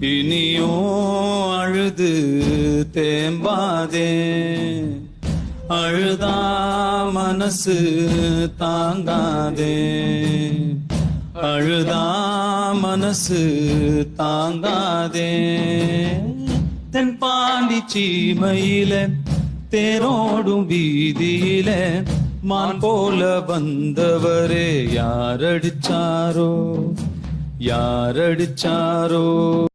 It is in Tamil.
இனியோ அழுது தேம்பாதே. அழுதா மனசு தாங்காதே. அழுதா மனசு தாங்காதே. தென் பாண்டி சீமையில தேரோடும் வீதியில மான் போல வந்தவரே யாரடிச்சாரோ யாரடிச்சாரோ